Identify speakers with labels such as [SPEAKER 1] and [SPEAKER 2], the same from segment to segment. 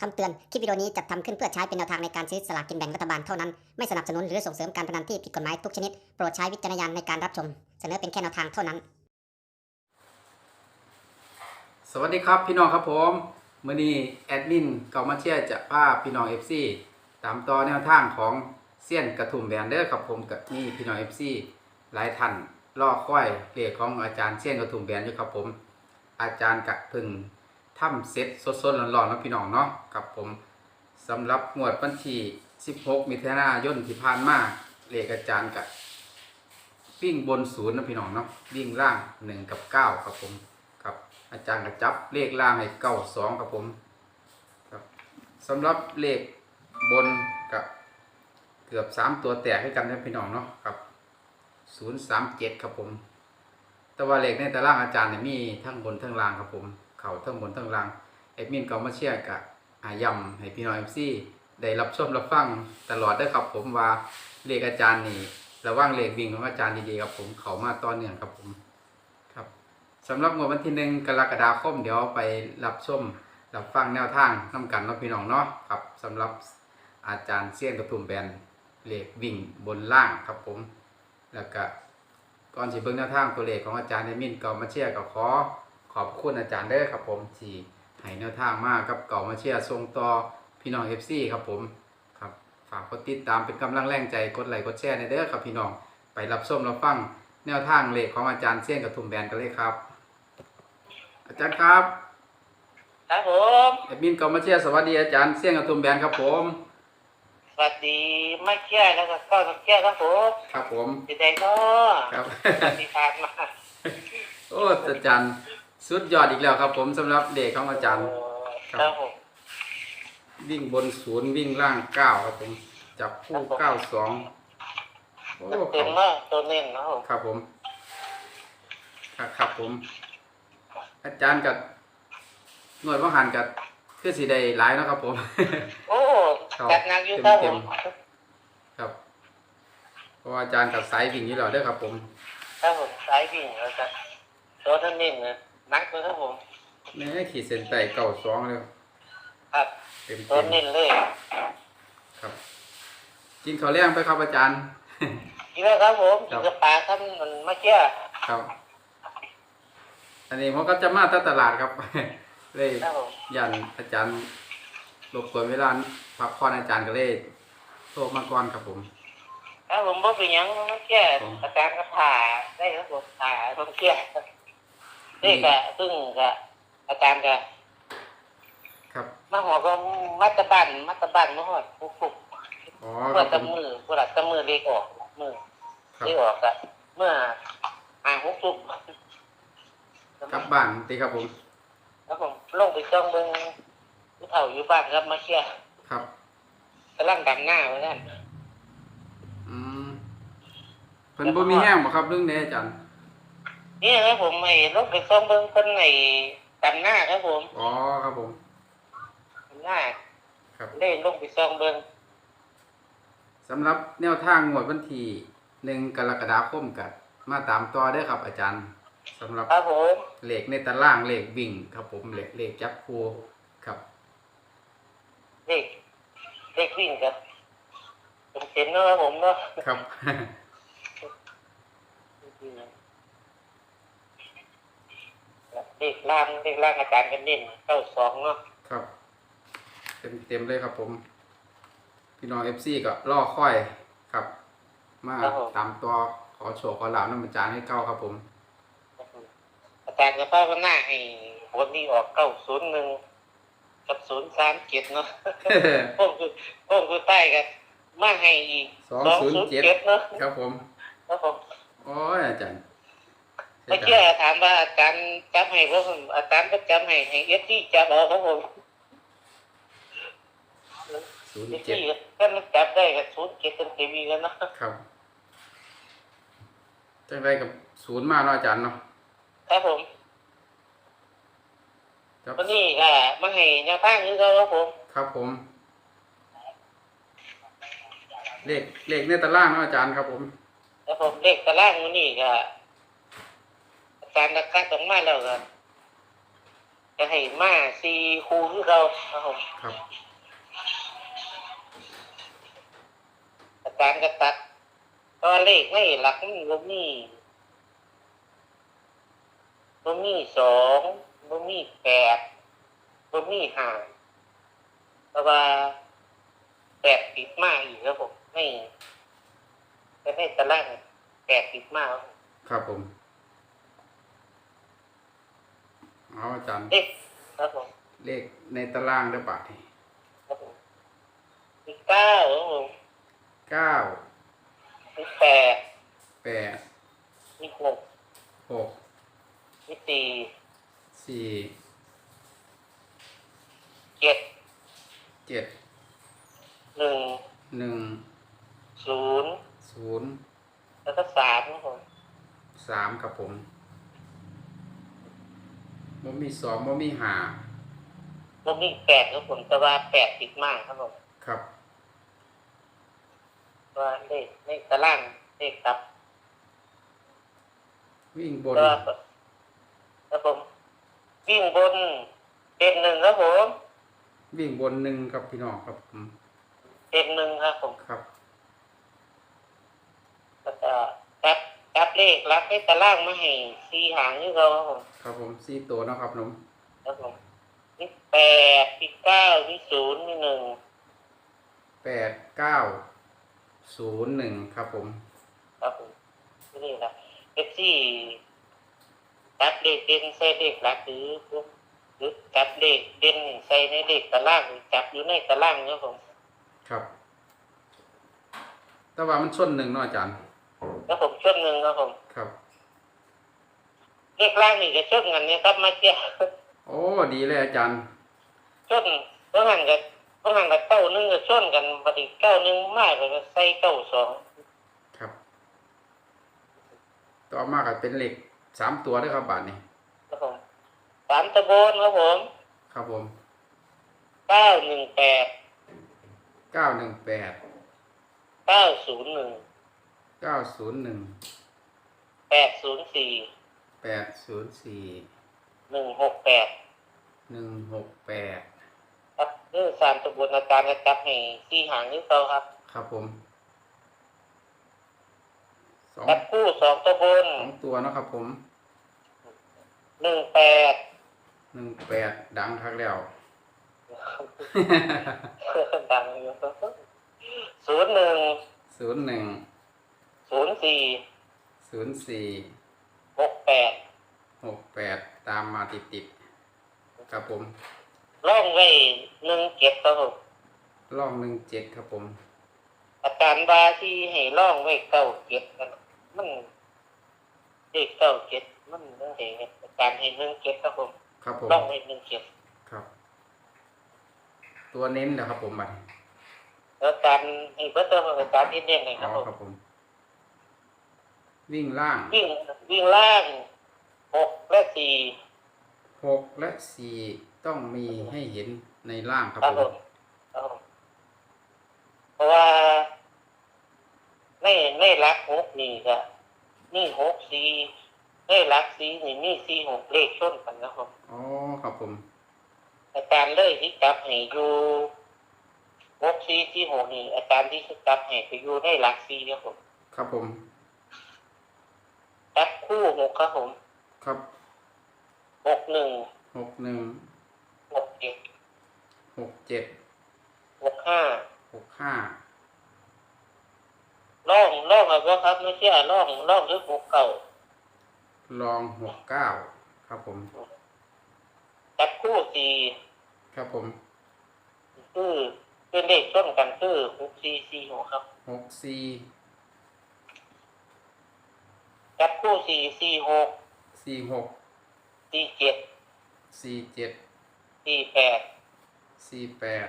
[SPEAKER 1] คำเตือน คลิปวิดีโอนี้จัดทำขึ้นเพื่อใช้เป็นแนวทางในการซื้อสลากกินแบ่งรัฐบาลเท่านั้น ไม่สนับสนุนหรือส่งเสริมการพนันที่ผิดกฎหมายทุกชนิด โปรดใช้วิจารณญาณในการรับชม เสนอเป็นแค่แนวทางเท่านั้น
[SPEAKER 2] สวัสดีครับพี่น้องครับผมมื่อนี้แอดมินเกามาเชียจะพาพี่น้อง FC ตามต่อแนวทางของเซียนกระทุ่มแบนเดอร์ครับผมกับนี่พี่น้อง FC หลายท่านรอค่อยเรียกของอาจารย์เซียนกระทุ่มแบนอยู่ครับผม อาจารย์กะพึ่ง ทำเซ็ตสดๆร้อนๆนะพี่น้องเนาะครับผมสำหรับงวดวันที่ 16 มิถุนายนที่ผ่านมาเรียกอาจารย์กะวิ่งบนศูนย์นะพี่น้องเนาะวิ่งล่างหนึ่งกับเก้าครับผมครับอาจารย์ก็จับเลขล่างให้เก้าสองครับผมครับสำหรับเลขบนกับเกือบสามตัวแตกให้กันนะพี่น้องเนาะครับศูนย์สามเจ็ดครับผม แต่ว่าเลขในตารางอาจารย์เนี่ยมีทั้งบนทั้งล่างครับผม เขาทั้งบนทั้งล่างเอ็ดมินก็มาเชียร์กับอายำให้พี่น้องเอฟซีได้รับชมรับฟังตลอดได้ครับผมว่าเลขอาจารย์นี่ระว่างเลขวิ่งของอาจารย์ดีๆครับผมเขามาต่อเนื่องครับผมครับสำหรับงวดวันที่หนึ่งกรกฎาคมเดี๋ยวไปรับชมรับฟังแนวทางน้กันเนาะพี่น้องเนาะครับสำหรับอาจารย์เซี่ยนกระทุ่มแบนเลขวิ่งบนล่างครับผม แล้วก็ก่อนสิเบิ่งแนวทางตัวเลขของอาจารย์ในมินก่ามาเชียร์ก็ขอ ขอบคุณอาจารย์เด้อครับผมที่ให้แนวทางมากกับเก่ามาเชียร์ส่งต่อพี่น้อง FC ครับผมครับฝากกดติดตามเป็นกำลังแรงใจกดไลค์กดแชร์ในเด้อครับพี่น้องไปรับชมรับฟังแนวทางเลขของอาจารย์เซียนกระทุ่มแบนกันเลยครับ อาจารย์ครับ
[SPEAKER 3] ครับผม
[SPEAKER 2] แอดมินกอมาเชียร์สวัสดีอาจารย์เสี่ยงกระตุ้มแบนครับผม
[SPEAKER 3] สวัสดีไม่เชื่อแล้วก็ก็เชื่อครับผม
[SPEAKER 2] ครับผม
[SPEAKER 3] ดีใจเนาะ
[SPEAKER 2] ครับ
[SPEAKER 3] สวัสดีครับมา
[SPEAKER 2] โอ้อาจารย์ สุดยอดอีกแล้วครับ ผมสำหรับเด็กของอาจารย์
[SPEAKER 3] ครับผม
[SPEAKER 2] วิ่งบนศูนย์วิ่งล่างเก้าครับผมจับคู่เก้าสองโอ้
[SPEAKER 3] เต็มมากตัวเน้นเนาะ
[SPEAKER 2] ครับผม ครับครับผม อาจารย์กับหน่วยว่หันกับคือสีได้หลายเนาะครับผม
[SPEAKER 3] โอ้
[SPEAKER 2] ครับ
[SPEAKER 3] จัดหนักอยู่ครับ
[SPEAKER 2] เต็
[SPEAKER 3] ผมม
[SPEAKER 2] ครับเพราะว่าอาจารย์กับสายวิ่งอยู่แล้วเด้อครับผม
[SPEAKER 3] ครับผมสายวิ่งแล้วก็ตัวท่านเน้นนะ นักเลยครับผม
[SPEAKER 2] แม่ขีดเส้นใต้เก้าสองเลย
[SPEAKER 3] ครับ
[SPEAKER 2] เต็ม
[SPEAKER 3] ตัว
[SPEAKER 2] เต็ม
[SPEAKER 3] เน้นเลย
[SPEAKER 2] ครับ กินข้าวแรงไปครับอาจารย์
[SPEAKER 3] นี่แหละครับผม
[SPEAKER 2] ครับ
[SPEAKER 3] กระปาท่านมันไม่เชื่อ
[SPEAKER 2] ครับ อันนี้ผมก็จะมาตั้งตลาดครับ เลย
[SPEAKER 3] ครับผม
[SPEAKER 2] ยันอาจารย์รบกวนเวลาพักผ่อนอาจารย์ก็เลยโทรมาก่อนครับผม
[SPEAKER 3] ครับผมบ่เป็นหยังไม่เชื่อ
[SPEAKER 2] ผม
[SPEAKER 3] อาจารย์ก็ผ่าได้ครับผมผ่าผมเชื่อ นี่ก็ซึ่งก็อาจารย์ก็
[SPEAKER 2] ครับ
[SPEAKER 3] มาหัวก็มัตตบันมัตตบันมาหอดปุกปุก
[SPEAKER 2] อ๋อค
[SPEAKER 3] เมื่
[SPEAKER 2] รั
[SPEAKER 3] อบ
[SPEAKER 2] ผ
[SPEAKER 3] ตะ
[SPEAKER 2] ม
[SPEAKER 3] มือเมื่อตะมือเล็กออกมือ
[SPEAKER 2] ครับ
[SPEAKER 3] เล็กออกอะเมื่ออ่างหกสุก
[SPEAKER 2] กลับบ้านตีครับผม
[SPEAKER 3] แล้วผมลงไปจ้องเบิ้งผู้เฒ่าอยู่บ้านครับมาเชียร์
[SPEAKER 2] ครับ
[SPEAKER 3] กำลังดำหน้าไว้นั่น
[SPEAKER 2] อืมเพิ่นบ่มีแห้งบ่ครับเรื่องนี้อาจารย์
[SPEAKER 3] นี่ครับผมไอ้ลงไปจ้องเบิ้งคนไอ้ดำหน้าครับผม
[SPEAKER 2] อ๋อครับผม
[SPEAKER 3] ดำหน้า
[SPEAKER 2] ครับ
[SPEAKER 3] เล่นลงไปจ้องเบิ้ง
[SPEAKER 2] สำหรับแนวทางงวดวันที่หนึ่งกรกฎาคมกับมาตามต่อเด้อครับ อาจารย์สำหรับ
[SPEAKER 3] ครับผม
[SPEAKER 2] เลขในตารางเลขวิ่งครับผมเลขเลขจับคู่ครับ
[SPEAKER 3] เด็กเด็กวิ่งครับผมเต็มๆเนาะครับผมเนาะ
[SPEAKER 2] ครับ
[SPEAKER 3] เด็กล่างเด็กล่างอาจารย์กันเน้นเก้าสองเนาะ
[SPEAKER 2] ครับ เต็มเต็มเลยครับผม พี่น้องเอฟซีก็ล่อค่อยครับ มาตามตัวขอโชว์ขอลาบน้ำมันจานให้เก้าครับผม
[SPEAKER 3] อาจารย์จะภาวนาให้บนนี้ออกเก้าศูนย์หนึ่งกับศูนย์สามเจ็ดเนาะ พวกคือพวกคือใต้กันมาให้อีก
[SPEAKER 2] สอง
[SPEAKER 3] สอง
[SPEAKER 2] ศูนย์
[SPEAKER 3] ศูนย์
[SPEAKER 2] เจ็ด
[SPEAKER 3] เจ็ด เนาะ
[SPEAKER 2] ครับผม
[SPEAKER 3] ครับผม
[SPEAKER 2] โอ้ยอาจารย์
[SPEAKER 3] ไม่เชื่อถามว่าอาจารย์จำให้พวกผมอาจารย์ก็จำให้ให้เอฟที่จำเอาครับผม
[SPEAKER 2] ศูนย์
[SPEAKER 3] เอฟ
[SPEAKER 2] เจ็ด
[SPEAKER 3] ที่ถ้ามันจับได้กับศูนย์เจ็ดเป็นทีวีกันเนาะ
[SPEAKER 2] ครับจังไรกับศูนย์มาเนาะอาจารย์เนาะ
[SPEAKER 3] ครับผม
[SPEAKER 2] ครับ
[SPEAKER 3] วันนี้ก็มาให้แนวทางนี้ก็ครับผม
[SPEAKER 2] ครับผม เลขเลขในตารางเนาะอาจารย์ครับผม
[SPEAKER 3] ครับผมเลขตารางวันนี้ก็ อาจารย์ราคาตรงมาแล้วก็จะให้มาซีคูที่เราครับผม
[SPEAKER 2] ครับ
[SPEAKER 3] อาจารย์ก็ตัดตัวเลขไม่หลักมันบ่มีบ่มีสองบ่มีแปดบ่มีห้าเพราะว่าแปดติดมากอีกครับผมไม่จะให้ตารางแปดติดมากครับ
[SPEAKER 2] ครับผม เอาอาจารย์
[SPEAKER 3] เลขครับผม
[SPEAKER 2] เลขในตารางได้บาทนี่
[SPEAKER 3] ครับผมมีเก้าครับผม
[SPEAKER 2] เก้า
[SPEAKER 3] มีแปด
[SPEAKER 2] แปด
[SPEAKER 3] มีหก
[SPEAKER 2] หก
[SPEAKER 3] มีสี่
[SPEAKER 2] สี่
[SPEAKER 3] เจ็ด
[SPEAKER 2] เจ็ด
[SPEAKER 3] หนึ่ง
[SPEAKER 2] หนึ่ง
[SPEAKER 3] ศูนย์
[SPEAKER 2] ศูนย์
[SPEAKER 3] แล้วก็สามครับผม
[SPEAKER 2] สามครับผม บ่มีสองบ่มีห้า
[SPEAKER 3] แล้วมีแปดครับผมแต่ว่าแปดติดมากครับผม
[SPEAKER 2] ครับ
[SPEAKER 3] ว่าเลขเลขตารางเลขครับ
[SPEAKER 2] วิ่งบน
[SPEAKER 3] ก็ครับผม วิ่งบนเป็นหนึ่งครับผม
[SPEAKER 2] วิ่งบนหนึ่งครับพี่น้องครับผม
[SPEAKER 3] เป็นหนึ่งครับผม
[SPEAKER 2] ครับ
[SPEAKER 3] แล้วก็จับจับเลขรับเลขตารางมาให้สี่หางนี่เราครับผม
[SPEAKER 2] ครับผมสี่ตัวเนาะครับน้อง
[SPEAKER 3] ครับผมมีแปดมีเก้ามีศูนย์มีหนึ่ง
[SPEAKER 2] แปดเก้าศูนย์หนึ่งครับผม
[SPEAKER 3] ครับผมนี่ครับเอฟซีจับเลขเด่นใส่เลขหลักหรือหรือจับเลขเด่นใส่ในเลขตารางหรือจับอยู่ในตารางครับผม
[SPEAKER 2] ครับ แต่ว่ามันส้นหนึ่งเนาะอาจารย์
[SPEAKER 3] แล้วผมช่วงหนึ่งครับผม
[SPEAKER 2] ครับ
[SPEAKER 3] เลขล่างนี่จะช่วงกันเนี่ยครับมาเจ้า
[SPEAKER 2] โอ้ดีเลยอาจารย์
[SPEAKER 3] ช่วงเมื่อหันกับเมื่อหันกับเก้าหนึ่งก็ช่วงกันปฏิเก้าหนึ่งมากกว่าใส่เก้าสอง
[SPEAKER 2] ครับ ต่อมาก็เป็นเหล็กสามตัวด้วยครับบาทนี้
[SPEAKER 3] ครับผมสามตะโบนครับผม
[SPEAKER 2] ครับผม
[SPEAKER 3] เก้าหนึ่งแปด
[SPEAKER 2] เก้าหนึ่งแปด
[SPEAKER 3] เก้าศูนย์หนึ่ง
[SPEAKER 2] เก้าศูนย์หนึ่ง
[SPEAKER 3] แปดศูนย์สี่
[SPEAKER 2] แปดศูนย์สี่
[SPEAKER 3] หนึ่งหกแปด
[SPEAKER 2] หนึ่งหกแปด
[SPEAKER 3] ครับเรื่องสามตะโบนอาจารย์จะจับให้สี่หางนี่เขาครับ
[SPEAKER 2] ครับผมสอง
[SPEAKER 3] จับคู่สองตะโบน
[SPEAKER 2] สองตัวเนาะครับผม
[SPEAKER 3] หนึ่งแปด
[SPEAKER 2] หนึ่งแปดดังคักแล้ว
[SPEAKER 3] ดังอยู่ศูนย์หนึ่ง
[SPEAKER 2] ศูนย์หนึ่ง
[SPEAKER 3] ศูนย์สี่
[SPEAKER 2] ศูนย์สี่
[SPEAKER 3] หกแปด
[SPEAKER 2] หกแปดตามมาติดติดๆครับผม
[SPEAKER 3] ล่องไว้หนึ่งเจ็ดครับผม
[SPEAKER 2] ล่องหนึ่งเจ็ดครับผม
[SPEAKER 3] อาจารย์บาที่ให้ล่องไว้เก้าเจ็ดนั่นมันเด็กเก้าเจ็ดมันเรื่องเองอาจารย์ให้หนึ่งเจ็ดครับผม
[SPEAKER 2] ครับผม
[SPEAKER 3] ล่องไว้หนึ่งเจ็ด
[SPEAKER 2] ครับ ตัวเน้นนะครับผมบัดนี้
[SPEAKER 3] แล้วอาจารย์ให้เบิร์ตเตอร์อาจารย์ที่เน้นเลยค
[SPEAKER 2] อ๋
[SPEAKER 3] รั
[SPEAKER 2] อบ
[SPEAKER 3] ผม
[SPEAKER 2] ครับผม วิ่งล่าง
[SPEAKER 3] วิ่งวิ่งล่างหกและสี่
[SPEAKER 2] หกและสี่ต้องมีให้เห็นในล่างครับ
[SPEAKER 3] ครับ
[SPEAKER 2] ผ
[SPEAKER 3] ผมมครับผมเพราะว่าในในรักหกนี่ก็นี่หกสี่ในรักสี่นี่มีสี่หกเลขชนกันนะครับ
[SPEAKER 2] อ๋อครับผม
[SPEAKER 3] อาจารย์เลยที่จับให้อยู่หกสี่ที่หกนี่อาจารย์ที่จับให้ไปอยู่ในหลักสี่ครับผม
[SPEAKER 2] ครับผม
[SPEAKER 3] จับคู่หกครับผม
[SPEAKER 2] ครับ
[SPEAKER 3] หกหนึ่ง
[SPEAKER 2] หกหนึ่ง
[SPEAKER 3] หกเจ็ด
[SPEAKER 2] หกเจ็ด
[SPEAKER 3] หกห้า
[SPEAKER 2] หกห้า
[SPEAKER 3] ล่องล่องอะไรวะครับ ไม่ใช่ล่องล่องหรือหกเก่า
[SPEAKER 2] ลองหกเก้าครับผม
[SPEAKER 3] จับคู่สี่
[SPEAKER 2] ครับผม
[SPEAKER 3] คือเป็นเลขชนกันคือหกสี่สี่หกครับ
[SPEAKER 2] หกสี่
[SPEAKER 3] จับคู่สี่สี่หก
[SPEAKER 2] สี่หก
[SPEAKER 3] สี่เจ็ด
[SPEAKER 2] สี่เจ็ด
[SPEAKER 3] สี่แปด
[SPEAKER 2] สี่แปด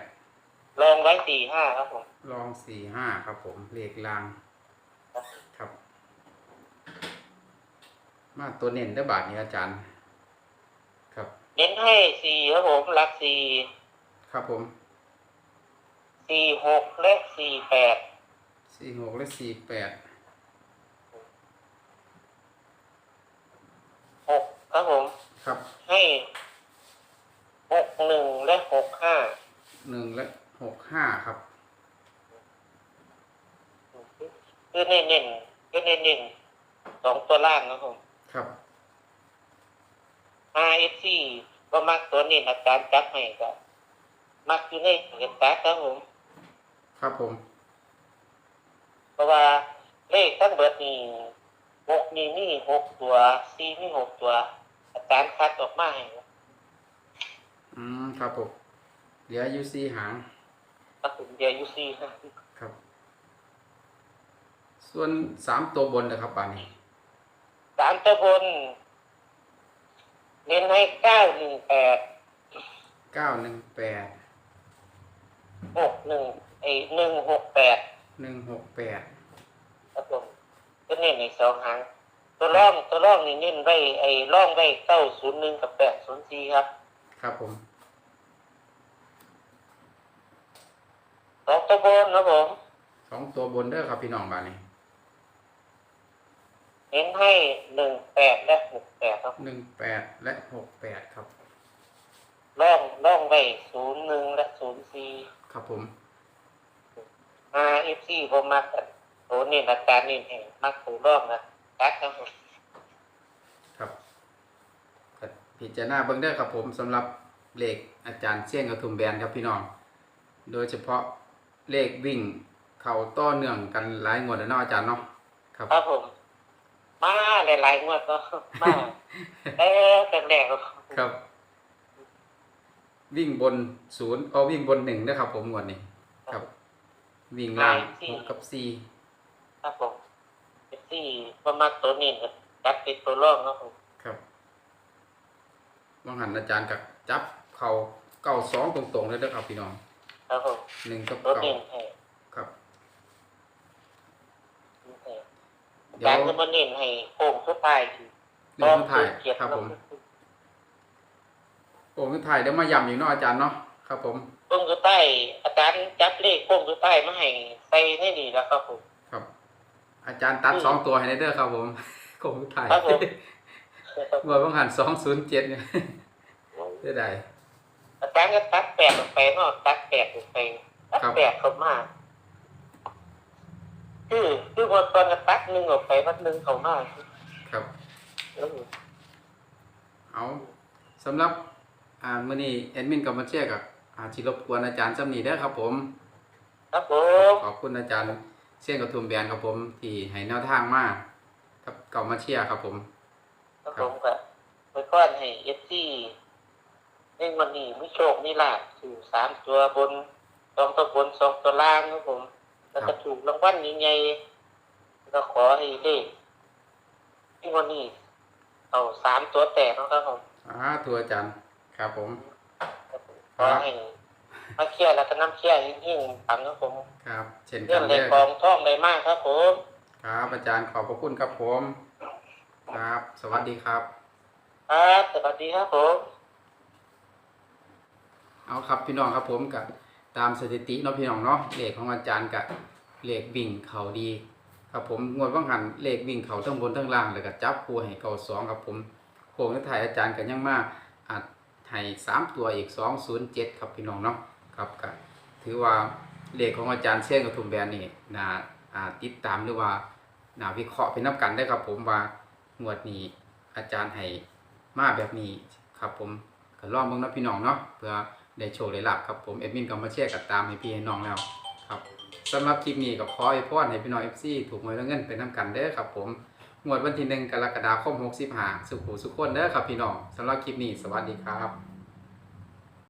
[SPEAKER 3] ลองไว้สี่ห้าครับผม
[SPEAKER 2] ลองสี่ห้าครับผมเลขลางครับ มาตัวเน้นได้อบาทนี้อาจารย์ ครับ
[SPEAKER 3] เน้นให้สี่ครับผมหลักสี่
[SPEAKER 2] ครับผม
[SPEAKER 3] สี่หกและสี่แปด
[SPEAKER 2] สี่หกและสี่แปด
[SPEAKER 3] หกครับผม
[SPEAKER 2] ครับ
[SPEAKER 3] ให้หกหนึ่งและหกห้า
[SPEAKER 2] หนึ่งและหกห้าครับ
[SPEAKER 3] คือเน้นเน้นๆคือเน้นเน้นๆสองตัวล่างนะครับผม
[SPEAKER 2] ครับ
[SPEAKER 3] R F C ก็มักตัวนี้อาจารย์จับให้ก็มักอยู่ในเอกตัดครับผม
[SPEAKER 2] ครับผม
[SPEAKER 3] เพราะว่าเลขทั้งเบิดนี่ หกนี่มีหกตัวสี่มีหกตัว อาจารย์คัดออกมาให้
[SPEAKER 2] อืมครับผมเหลืออยู่สี่หาง
[SPEAKER 3] ครับผมเดียวอยู่สี่ห้า
[SPEAKER 2] ครับ ส่วนสามตัวบนนะครับบานนี้
[SPEAKER 3] สามตัวบนเน้นให้เก้าหนึ่งแปด
[SPEAKER 2] เก้าหนึ่งแปด
[SPEAKER 3] หกหนึ่งไอ้หนึ่งหกแปด
[SPEAKER 2] หนึ่งหกแปด
[SPEAKER 3] ครับผม ก็เน้นในสองหางตัวร่องตัวร่องนี่เน้นไว้ไอ้ร่องไว้เก้าศูนย์หนึ่งกับแปดศูนย์สี่ครับ
[SPEAKER 2] ครับผม
[SPEAKER 3] สองตัวบนครับผม
[SPEAKER 2] สองตัวบนเด้อครับพี่น้องบานนี้
[SPEAKER 3] เน้นให้หนึ่งแปดและหกแปดครับ
[SPEAKER 2] หนึ่งแปดและหกแปดครับ
[SPEAKER 3] ร่องร่องไว้ศูนย์หนึ่งและศูนย์สี่
[SPEAKER 2] ครับผม
[SPEAKER 3] อาเอฟซีผมมักกัน โหนี่อาจารย์นี่แห่งมักถูร่องนะตัดครับผม
[SPEAKER 2] ครับก็พิจารณาเบิ่งเด้อครับผมสำหรับเลขอาจารย์เสี่ยงกระทุมแบนครับพี่น้อง โดยเฉพาะเลขวิ่งเข้าต่อเนื่องกันหลายงวดแล้วเนาะอาจารย์เนาะครับ
[SPEAKER 3] ครับผมมาหลายๆงวดก็มาเอ๊ะแต่แรกก็
[SPEAKER 2] ครับ วิ่งบนศูนย์เอาวิ่งบนหนึ่งนะครับผมงวดนี้ครับ วิ่งล่างหกกับสี่
[SPEAKER 3] ครับผมเอฟซีผมมักตัวนี้นะตัดเป็นตัวร่องครับผม
[SPEAKER 2] ครับว่างหันอาจารย์กับจับเข่าเก้าสองตรงๆเลยเด้อครับพี่น้อง
[SPEAKER 3] ครับผม
[SPEAKER 2] หนึ่งกับ
[SPEAKER 3] ตัว
[SPEAKER 2] เก้า
[SPEAKER 3] นี้ให้
[SPEAKER 2] ครับ
[SPEAKER 3] ให้
[SPEAKER 2] เดี๋ย
[SPEAKER 3] กาวรจะมาเน้นให้โป่งสุดท้ายที
[SPEAKER 2] หนึ่งสุดท้าย
[SPEAKER 3] เกียรติ
[SPEAKER 2] ครับผมโอ้สุดท้ายเดี๋ยวมาย้ำอีกเนาะอาจารย์เนาะครับผม
[SPEAKER 3] โป่งสุดท้ายอาจารย์จับเลขโป่งสุดท้ายมาให้ใส่ในนี่แล้วครับผม
[SPEAKER 2] ครับ อาจารย์ตัดสองตัวให้ในเด้อครับผมโค้งสุดท้าย
[SPEAKER 3] ครับผม
[SPEAKER 2] งวดว่างหันสองศูนย์เจ็ดเนี่ยได้ได้
[SPEAKER 3] อาจารย์ก็ตัดแปดออกไปเนาะตัดแปดออกไปตัด
[SPEAKER 2] ครับ
[SPEAKER 3] แปดเข้ามาคือคือพอตอนก็ตัดหนึ่งออกไปวัดหนึ่งเข้ามา
[SPEAKER 2] ครับ
[SPEAKER 3] เออ
[SPEAKER 2] เอาสำหรับอ่ามื้อนี้แอดมินกับมาเชียร์กับอาชิรบกวนอาจารย์จำนีเด้อครับผม
[SPEAKER 3] ครับผม
[SPEAKER 2] ขอบคุณอาจารย์ เชียงกระทุมแบนครับผม ที่ให้แนวทางมากับเก่ามาเชียร์ครับผม
[SPEAKER 3] ครับผมก็ไปก้อนให้เอฟซีในวันนี้มีโชคมีลาภถูกสามตัวบนสองตัวบนสองตัวล่างครับผม แล้วก็ถูกรางวัลใหญ่ๆแล้วขอให้เลขที่วันนี้เอาสามตัวแตกนะครับผม
[SPEAKER 2] อ่าตัวอาจารย์ครับผม
[SPEAKER 3] ขอให้ มาเคลียร์แล้วก็น้ำเคลียร์ยิ่งๆปังครับผม
[SPEAKER 2] ครับ เช่น
[SPEAKER 3] เรื่
[SPEAKER 2] กั
[SPEAKER 3] อนง
[SPEAKER 2] เด้
[SPEAKER 3] เล็ก
[SPEAKER 2] อก
[SPEAKER 3] องท่องได้มากครับผม
[SPEAKER 2] ครับ อาจารย์ขอบพระคุณครับผม ครับ สวัสดีครับ
[SPEAKER 3] ครับสวัสดีครับผม
[SPEAKER 2] เอาครับพี่น้องครับผมกับตามสถิติเนาะพี่น้องเนาะเลขของอาจารย์กับเลขวิ่งเขาดี ครับผมงวดว่างหันเลขวิ่งเขาทั้งบนทั้งล่างแล้วก็จับคู่ให้เก่าสองครับผมโค้งและถ่ายอาจารย์กันยังมากอาจให้สามตัวอีกสองศูนย์เจ็ดครับพี่น้องเนาะ ครับก็ถือว่าเลขของอาจารย์เชี่ยงกับทุมแบรนด์นี่นาอ่าติดตามหรือว่านาวิเคราะห์เป็นนับกันได้ครับ ผมว่างวดนี้อาจารย์ให้มาแบบนี้ครับ ผมก็ลองเบิ่งนะพี่น้องเนาะเพื่อได้โชว์ได้ลาบครับผมเอ็ดมินก็มาแชร์กับตามให้พี่ให้น้องแล้วครับสำหรับคลิปนี้ก็ขอให้พรให้พี่น้อง FC ถูกหวยและเงินเป็นน้ำกันเด้ครับ ผมงวดวันที่1กรกฎาคม65สุขุสุขคนเด้อครับพี่น้องสำหรับคลิปนี้สวัสดีครับ